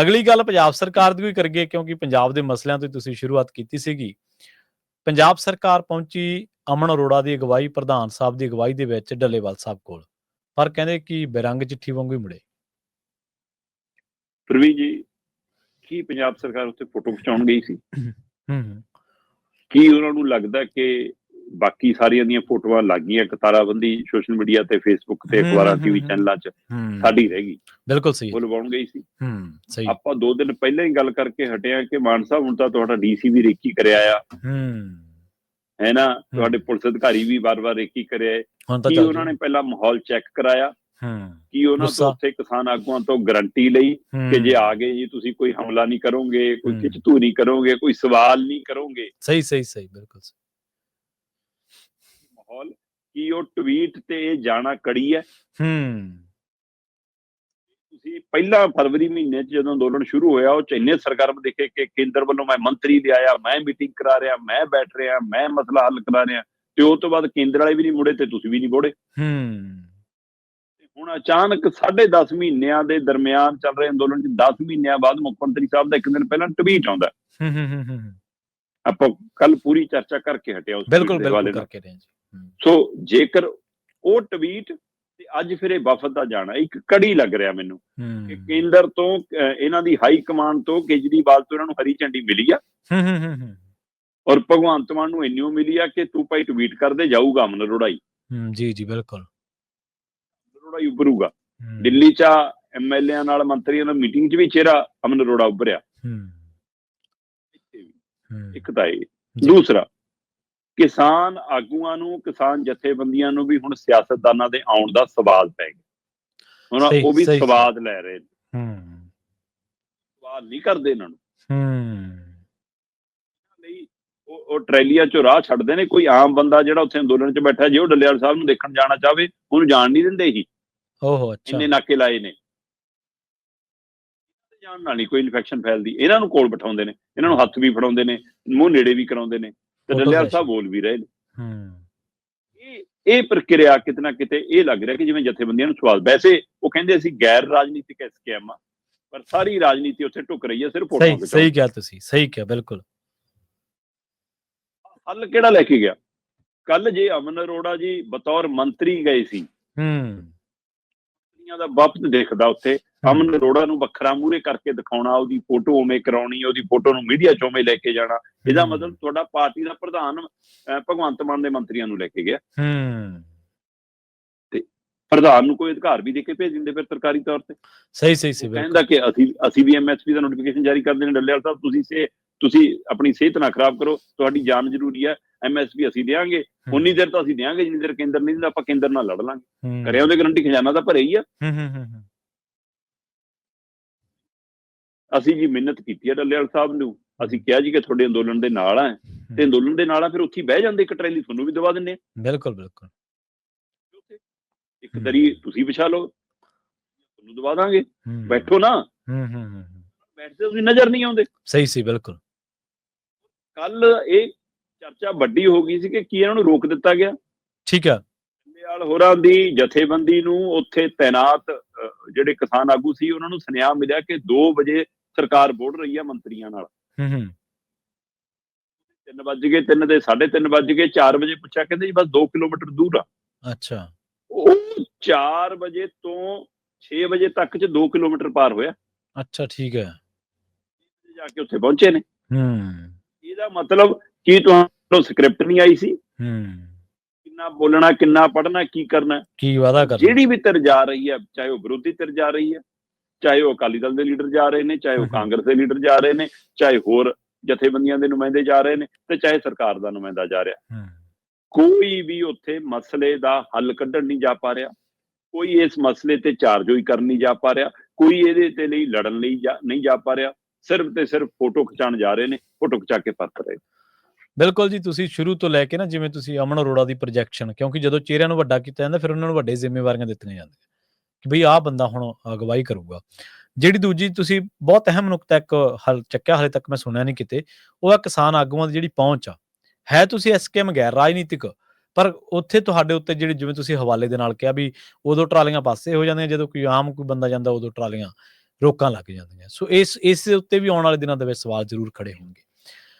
ਅਗਲੀ ਗੱਲ ਪੰਜਾਬ ਸਰਕਾਰ ਦੀ ਵੀ ਕਰਗੇ ਕਿਉਂਕਿ ਪੰਜਾਬ ਦੇ ਮਸਲਿਆਂ ਤੋਂ ਤੁਸੀਂ ਸ਼ੁਰੂਆਤ ਕੀਤੀ ਸੀਗੀ। ਪੰਜਾਬ ਸਰਕਾਰ ਪਹੁੰਚੀ ਅਮਨ ਅਰੋੜਾ ਦੀ ਅਗਵਾਈ ਪ੍ਰਧਾਨ ਸਾਹਿਬ ਦੀ ਅਗਵਾਈ ਦੇ ਵਿੱਚ ਡੱਲੇਵਾਲ ਸਾਹਿਬ ਕੋਲ। ਪਰ ਕਹਿੰਦੇ ਕਿ ਬੇਰੰਗ ਚਿੱਠੀ ਵਾਂਗੂ ਹੀ ਮੁੜੇ। ਪ੍ਰਵੀਨ ਜੀ ਕੀ ਪੰਜਾਬ ਸਰਕਾਰ ਉੱਤੇ ਫੋਟੋ ਖਿਚਾਉਣ ਗਈ ਸੀ? ਹੂੰ ਹੂੰ। ਕੀ ਉਹਨਾਂ ਨੂੰ ਲੱਗਦਾ ਕਿ ਬਾਕੀ ਸਾਰੀਆਂ ਦੀਆਂ ਫੋਟੋਆਂ ਲੱਗ ਗਈਆਂ ਕਤਾਰਾਬੰਦੀ ਸੋਸ਼ਲ ਮੀਡੀਆ ਤੇ ਫੇਸਬੁੱਕ ਤੇ ਹੂੰ, ਅਖਬਾਰਾਂ ਹੂੰ, ਟੀਵੀ ਹੂੰ। ਚੈਨਲਾਂ 'ਚ ਹੂੰ। ਸਾਡੀ ਰਹਿ ਗਈ। ਬਿਲਕੁਲ ਸਹੀ ਉਹ ਲਵਾਉਣ ਗਈ ਸੀ। ਹੂੰ ਸਹੀ। ਆਪਾਂ ਦੋ ਦਿਨ ਪਹਿਲਾਂ ਹੀ ਗੱਲ ਕਰਕੇ ਹਟਿਆ ਕਿ ਮਾਨ ਸਾਹਿਬ ਹੁਣ ਤਾਂ ਤੁਹਾਡਾ ਡੀਸੀ ਵੀ ਰੇਕੀ ਕਰਿਆ ਆ। ਹੂੰ। ਹੈ ਨਾ? ਤੁਹਾਡੇ ਪੁਲਿਸ ਅਧਿਕਾਰੀ ਵੀ ਵਾਰ-ਵਾਰ ਰੇਕੀ ਕਰਿਆ ਕੀ ਉਹਨਾਂ ਨੇ ਪਹਿਲਾਂ ਮਾਹੌਲ ਚੈੱਕ ਕਰਾਇਆ? ਹੂੰ। ਕੀ ਉਹਨਾਂ। ਤੋਂ ਉੱਥੇ ਕਿਸਾਨ ਆਗੂਆਂ ਤੋਂ ਗਾਰੰਟੀ ਲਈ ਕਿ ਜੇ ਹੂੰ, ਆ ਗਏ ਜੀ ਤੁਸੀਂ ਕੋਈ ਹਮਲਾ ਨਹੀਂ ਕਰੋਗੇ ਕੋਈ ਹੂੰ। ਖਿੱਚਤੂ ਨਹੀਂ ਕਰੋਗੇ ਕੋਈ ਸਵਾਲ ਨਹੀਂ ਕਰੋਗੇ? ਸਹੀ ਸਹੀ ਸਹੀ ਬਿਲਕੁਲ ਸਹੀ। ਮਾਹੌਲ ਕੀ ਉਹ ਟਵੀਟ ਤੇ ਇਹ ਜਾਣਾ ਕੜੀ ਹੈ। ਹੂੰ। ਤੁਸੀਂ ਪਹਿਲਾਂ ਫਰਵਰੀ ਮਹੀਨੇ 'ਚ ਜਦੋਂ ਅੰਦੋਲਨ ਸ਼ੁਰੂ ਹੋਇਆ ਉਹ 'ਚ ਇੰਨੇ ਸਰਗਰਮ ਦੇਖੇ ਕਿ ਕੇਂਦਰ ਵੱਲੋਂ ਮੈਂ ਮੰਤਰੀ ਲਿਆਇਆ ਮੈਂ ਮੀਟਿੰਗ ਕਰਾ ਰਿਹਾ ਮੈਂ ਬੈਠ ਰਿਹਾ ਮੈਂ ਮਸਲਾ ਹੱਲ ਕਰਾ ਰਿਹਾ ਤੇ ਉਸ ਤੋਂ ਬਾਅਦ ਕੇਂਦਰ ਵਾਲੇ ਵੀ ਨਹੀਂ ਮੁੜੇ ਤੇ ਤੁਸੀਂ ਵੀ ਨਹੀਂ ਮੁੜੇ। ਹੂੰ। ਤੇ ਹੁਣ ਅਚਾਨਕ 10.5 ਮਹੀਨਿਆਂ ਦੇ ਦਰਮਿਆਨ ਚੱਲ ਰਹੇ ਅੰਦੋਲਨ 'ਚ 10 ਮਹੀਨਿਆਂ ਬਾਅਦ ਮੁੱਖ ਮੰਤਰੀ ਸਾਹਿਬ ਦਾ ਇੱਕ ਦਿਨ ਪਹਿਲਾਂ ਟਵੀਟ ਆਉਂਦਾ। ਹੂੰ ਹੂੰ ਹੂੰ, ਹੂੰ ਆਪਾਂ ਕੱਲ ਪੂਰੀ ਚਰਚਾ ਕਰਕੇ ਹਟੇ ਉਸ ਬਿਲਕੁਲ ਬਿਲਕੁਲ। ਕਰਕੇ ਰਹੇ ਜੀ। ਸੋ ਜੇਕਰ ਉਹ ਟਵੀਟ ਤੇ ਅੱਜ ਫਿਰ ਇਹ ਵਫਦ ਦਾ ਜਾਣਾ ਇੱਕ ਕੜੀ ਲੱਗ ਰਿਹਾ ਮੈਨੂੰ ਕਿ ਕੇਂਦਰ ਤੋਂ ਇਹਨਾਂ ਦੀ ਹਾਈ ਕਮਾਂਡ ਤੋਂ ਕੇਜਰੀਵਾਲ ਤੋਂ ਇਹਨਾਂ ਨੂੰ ਹਰੀ ਝੰਡੀ ਮਿਲੀ ਆ। ਹੂੰ ਹੂੰ ਹੂੰ, ਹੂੰ। ਔਰ ਭਗਵੰਤ ਮਾਨ ਨੂੰ ਇੰਨੀ ਮਿਲੀ ਆ ਕਿ ਤੂੰ ਭਾਈ ਟਵੀਟ ਕਰਦੇ ਜਾਊਗਾ ਅਮਨ ਅਰੋੜਾਈ। ਹੂੰ ਜੀ ਜੀ ਬਿਲਕੁਲ। ਅਰੋੜਾ ਉੱਭਰੂਗਾ। ਦਿੱਲੀ ਚ ਐਮਐਲਏਆਂ ਨਾਲ ਮੰਤਰੀਆਂ ਨਾਲ ਮੀਟਿੰਗ 'ਚ ਵੀ ਚਿਹਰਾ ਅਮਨ ਅਰੋੜਾ ਉੱਭਰਿਆ। ਹੂੰ। ਇੱਕ ਤਾਂ ਇਹ। ਦੂਸਰਾ ਕਿਸਾਨ ਆਗੂਆਂ ਨੂੰ ਕਿਸਾਨ ਜਥੇਬੰਦੀਆਂ ਨੂੰ ਵੀ ਹੁਣ ਸਿਆਸਤਦਾਨਾਂ ਦੇ ਆਉਣ ਦਾ ਸਵਾਲ ਪੈ ਗਿਆ। ਹੁਣ ਉਹ ਵੀ ਸਵਾਦ ਲੈ ਰਹੇ ਨੇ। ਹੂੰ। ਸਵਾਲ ਨਹੀਂ ਕਰਦੇ ਇਹਨਾਂ ਨੂੰ। ਹੂੰ। ਲਈ ਉਹ ਉਹ ਟਰੈਲੀਆਂ ਚੋਂ ਰਾਹ ਛੱਡਦੇ ਨੇ। ਕੋਈ ਆਮ ਬੰਦਾ ਜਿਹੜਾ ਉੱਥੇ ਅੰਦੋਲਨ 'ਚ ਬੈਠਾ ਜੇ ਉਹ ਡੱਲੇਵਾਲ ਸਾਹਿਬ ਨੂੰ ਦੇਖਣ ਜਾਣਾ ਚਾਹਵੇ ਉਹਨੂੰ ਜਾਣ ਨਹੀਂ ਦਿੰਦੇ ਹੀ ਓਹੋ ਅੱਛਾ। ਇੰਨੇ ਨਾਕੇ ਲਾਏ ਨੇ। ਜਾਣ ਨਾਲ ਨਹੀਂ ਕੋਈ ਇਨਫੈਕਸ਼ਨ ਫੈਲਦੀ। ਇਹਨਾਂ ਨੂੰ ਕੋਲ ਬਿਠਾਉਂਦੇ ਨੇ। ਇਹਨਾਂ ਨੂੰ ਹੱਥ ਵੀ ਫੜਾਉਂਦੇ ਨੇ। ਮੂੰਹ ਨੇੜੇ ਵੀ ਕਰਾਉਂਦੇ ਨੇ। Session। ਸਾਹਿਬ ਬੋਲ ਵੀ ਰਹੇ ਨੇ ਹੂੰ। ਇਹ ਇਹ ਪ੍ਰਕਿਰਿਆ ਕਿਤਨਾ ਕਿਤੇ ਇਹ ਲੱਗ ਰਿਹਾ ਕਿ ਜਿਵੇਂ ਜਥੇਬੰਦੀਆਂ ਨੂੰ ਸਵਾਲ ਵੈਸੇ ਉਹ ਕਹਿੰਦੇ ਅਸੀਂ ਗੈਰ ਰਾਜਨੀਤਿਕ ਐਸਕੇਐਮ ਆ ਪਰ ਸਾਰੀ ਰਾਜਨੀਤੀ ਉੱਥੇ ਟੁੱਕ ਰਹੀ ਹੈ ਸਿਰਫ ਫੋਟੋ ਸਹੀ ਸਹੀ ਕਿਹਾ ਤੁਸੀਂ ਸਹੀ ਕਿਹਾ ਬਿਲਕੁਲ। ਹੱਲ ਕਿਹੜਾ ਲੈ ਕੇ ਗਿਆ? ਕੱਲ ਜੇ ਅਮਨ ਅਰੋੜਾ ਜੀ ਬਤੌਰ ਮੰਤਰੀ ਗਏ ਸੀ। ਹੂੰ। ਦਾ ਵਫਦ ਦੇਖਦਾ ਉੱਥੇ। ਅਮਨ ਅਰੋੜਾ ਨੂੰ ਵੱਖਰਾ ਮੂਹਰੇ ਕਰਕੇ ਦਿਖਾਉਣਾ ਉਹਦੀ ਫੋਟੋ ਉਵੇਂ ਕਰਾਉਣੀ ਉਹਦੀ ਫੋਟੋ ਨੂੰ ਮੀਡੀਆ 'ਚ ਉਵੇਂ ਲੈ ਕੇ ਜਾਣਾ। ਇਹਦਾ ਮਤਲਬ ਤੁਹਾਡਾ ਪਾਰਟੀ ਦਾ ਪ੍ਰਧਾਨ ਭਗਵੰਤ ਮਾਨ ਦੇ ਮੰਤਰੀਆਂ ਨੂੰ ਲੈ ਕੇ ਗਿਆ। ਹੂੰ ਪ੍ਰਧਾਨ ਨੂੰ ਕੋਈ ਅਧਿਕਾਰ ਵੀ ਦੇ ਕੇ ਭੇਜ ਦਿੰਦੇ ਫਿਰ ਸਰਕਾਰੀ ਤੌਰ ਤੇ? ਸਹੀ ਸਹੀ ਸੀ ਉਹ ਬਿਲਕੁਲ। ਕਹਿੰਦਾ ਕਿ ਅਸੀਂ ਅਸੀਂ ਵੀ ਐਮਐਸਪੀ ਦਾ ਨੋਟੀਫਿਕੇਸ਼ਨ ਜਾਰੀ ਕਰਦੇ ਨੇ ਡੱਲੇਵਾਲ ਸਾਹਿਬ ਤੁਸੀਂ ਸੇ ਤੁਸੀਂ ਆਪਣੀ ਸਿਹਤ ਨਾ ਖਰਾਬ ਕਰੋ ਤੁਹਾਡੀ ਜਾਨ ਜ਼ਰੂਰੀ ਹੈ ਐਮਐਸਪੀ ਅਸੀਂ ਦੇਾਂਗੇ ਉਨੀ ਦੇਰ ਤਾਂ ਅਸੀਂ ਦੇਾਂਗੇ ਜਿੰਨੀ ਦੇਰ ਕੇਂਦਰ ਨਹੀਂ ਦਿੰਦਾ ਆਪਾਂ ਕੇਂਦਰ ਨਾਲ ਲੜ ਲਾਂਗੇ। ਕਰਿਆ ਉਹਦੇ ਗਰੰਟੀ ਖਜ਼ਾਨਾ ਤਾਂ ਭਰੇ ਹੀ ਆ। ਹੂੰ ਹੂੰ ਹੂੰ, ਅਸੀਂ ਜੀ ਮਿਹਨਤ ਕੀਤੀ ਹੈ ਡੱਲੇਵਾਲ ਸਾਹਿਬ ਨੂੰ। ਅਸੀਂ ਕਿਹਾ ਜੀ ਕਿ ਤੁਹਾਡੇ ਅੰਦੋਲਨ ਦੇ ਨਾਲ ਆ। ਤੇ ਅੰਦੋਲਨ ਦੇ ਨਾਲ ਆ ਫਿਰ ਉੱਥੇ ਬਹਿ ਜਾਂਦੇ ਇੱਕ ਟਰੈਲੀ ਤੁਹਾਨੂੰ ਵੀ ਦਵਾ ਦਿੰਨੇ ਆ। ਬਿਲਕੁਲ ਬਿਲਕੁਲ। ਇੱਕ। ਦਰੀ ਤੁਸੀਂ ਵਿਛਾ ਲਓ ਤੁਹਾਨੂੰ ਦਵਾ ਦਾਂਗੇ। ਬੈਠੋ ਨਾ। ਹੂੰ ਹੂੰ ਹੂੰ, ਹੂੰ। ਬੈਠਦੇ ਤੁਸੀਂ ਨਜ਼ਰ ਨਹੀਂ ਆਉਂਦੇ। ਸਹੀ ਸੀ ਬਿਲਕੁਲ। ਕੱਲ ਇਹ ਚਰਚਾ ਵੱਡੀ ਹੋ ਗਈ ਸੀ ਕਿ ਕੀ ਇਹਨਾਂ ਨੂੰ ਰੋਕ ਦਿੱਤਾ ਗਿਆ। ਠੀਕ ਹੈ ਡੱਲੇਵਾਲ ਹੋਰਾਂ ਦੀ ਜਥੇਬੰਦੀ ਨੂੰ ਉੱਥੇ ਤਾਇਨਾਤ ਜਿਹੜੇ ਕਿਸਾਨ ਆਗੂ ਸੀ ਉਹਨਾਂ ਨੂੰ ਸੁਨੇਹਾ ਮਿਲਿਆ ਕਿ 2 ਵਜੇ ਸਰਕਾਰ ਬੋੜ ਰਹੀ ਹੈ ਮੰਤਰੀਆਂ ਨਾਲ। ਹੂੰ ਹੂੰ। 3 ਵੱਜ ਗਏ 3 ਦੇ 3:30 ਵੱਜ ਗਏ 4 ਵਜੇ ਪੁੱਛਿਆ ਕਹਿੰਦੇ ਜੀ ਬਸ 2 ਕਿਲੋਮੀਟਰ ਦੂਰ ਆ। ਅੱਛਾ। ਉਹ 4 ਵਜੇ ਤੋਂ 6 ਵਜੇ ਤੱਕ ਚ 2 ਕਿਲੋਮੀਟਰ ਪਾਰ ਹੋਇਆ। ਅੱਛਾ ਠੀਕ ਹੈ। ਜਾ ਕੇ ਉੱਥੇ ਪਹੁੰਚੇ ਨੇ। ਹੂੰ। ਇਹਦਾ ਮਤਲਬ ਕੀ ਤੁਹਾਨੂੰ ਸਕ੍ਰਿਪਟ ਨਹੀਂ ਆਈ ਸੀ? ਹੂੰ। ਕਿੰਨਾ ਬੋਲਣਾ ਕਿੰਨਾ ਪੜ੍ਹਨਾ ਕੀ ਕਰਨਾ? ਕੀ ਵਾਦਾ ਕਰ ਜਿਹੜੀ ਵੀ ਧਿਰ ਜਾ ਰਹੀ ਹੈ ਚਾਹੇ ਉਹ ਵਿਰੋਧੀ ਧਿਰ ਜਾ ਰਹੀ ਹੈ। ਚਾਹੇ ਉਹ ਅਕਾਲੀ ਦਲ ਦੇ ਲੀਡਰ ਜਾ ਰਹੇ ਨੇ ਚਾਹੇ ਉਹ। ਕਾਂਗਰਸ ਦੇ ਲੀਡਰ ਜਾ ਰਹੇ ਨੇ ਚਾਹੇ ਹੋਰ ਜਥੇਬੰਦੀਆਂ ਦੇ ਨੁਮਾਇੰਦੇ ਜਾ ਰਹੇ ਨੇ ਤੇ ਚਾਹੇ ਸਰਕਾਰ ਦਾ ਨੁਮਾਇੰਦਾ ਜਾ ਰਿਹਾ। ਕੋਈ ਵੀ ਉੱਥੇ ਮਸਲੇ ਦਾ ਹੱਲ ਕੱਢਣ ਨਹੀਂ ਜਾ ਪਾ ਰਿਹਾ ਕੋਈ ਇਸ ਮਸਲੇ ਤੇ ਚਾਰਜੋਈ ਕਰਨ ਨਹੀਂ ਜਾ ਪਾ ਰਿਹਾ ਕੋਈ ਇਹਦੇ ਤੇ ਲਈ ਲੜਨ ਲਈ ਨਹੀਂ ਜਾ ਪਾ ਰਿਹਾ ਸਿਰਫ ਤੇ ਸਿਰਫ ਫੋਟੋ ਖਿਚਾਣ ਜਾ ਰਹੇ ਨੇ ਫੋਟੋ ਖਿਚਾ ਕੇ ਪਰਤ ਰਹੇ ਬਿਲਕੁਲ ਜੀ ਤੁਸੀਂ ਸ਼ੁਰੂ ਤੋਂ ਲੈ ਕੇ ਨਾ ਜਿਵੇਂ ਤੁਸੀਂ ਅਮਨ ਅਰੋੜਾ ਦੀ ਪ੍ਰੋਜੈਕਸ਼ਨ ਕਿਉਂਕਿ ਜਦੋਂ ਚਿਹਰਿਆਂ ਨੂੰ ਵੱਡਾ ਕੀਤਾ ਜਾਂਦਾ ਫਿਰ ਉਹਨਾਂ ਨੂੰ ਵੱਡੇ ਜ਼ਿੰਮੇਵਾਰੀਆਂ ਦਿੱਤੀਆਂ ਜਾਂਦੀਆਂ। ਕਿ ਭਈ ਆਹ ਬੰਦਾ ਹੁਣ ਅਗਵਾਈ ਕਰੂਗਾ। ਜਿਹੜੀ ਦੂਜੀ ਤੁਸੀਂ ਬਹੁਤ ਅਹਿਮ ਨੁਕਤਾ ਇੱਕ ਹਲ ਚੱਕਿਆ, ਹਾਲੇ ਤੱਕ ਮੈਂ ਸੁਣਿਆ ਨਹੀਂ ਕਿਤੇ, ਉਹ ਆ ਕਿਸਾਨ ਆਗੂਆਂ ਦੀ ਜਿਹੜੀ ਪਹੁੰਚ ਆ। ਹੈ ਤੁਸੀਂ ਐਸਕੇਐਮ ਗੈਰ, ਰਾਜਨੀਤਿਕ, ਪਰ ਉੱਥੇ ਤੁਹਾਡੇ ਉੱਤੇ ਜਿਹੜੀ ਜਿਵੇਂ ਤੁਸੀਂ ਹਵਾਲੇ ਦੇ ਨਾਲ ਕਿਹਾ ਵੀ ਉਦੋਂ ਟਰਾਲੀਆਂ ਪਾਸੇ ਹੋ ਜਾਂਦੀਆਂ, ਜਦੋਂ ਕੋਈ ਆਮ ਕੋਈ ਬੰਦਾ ਜਾਂਦਾ ਉਦੋਂ ਟਰਾਲੀਆਂ ਰੋਕਾਂ ਲੱਗ ਜਾਂਦੀਆਂ। ਸੋ ਇਸ ਇਸ ਦੇ ਉੱਤੇ ਵੀ ਆਉਣ ਵਾਲੇ ਦਿਨਾਂ ਦੇ ਵਿੱਚ ਸਵਾਲ ਜ਼ਰੂਰ ਖੜੇ ਹੋਣਗੇ।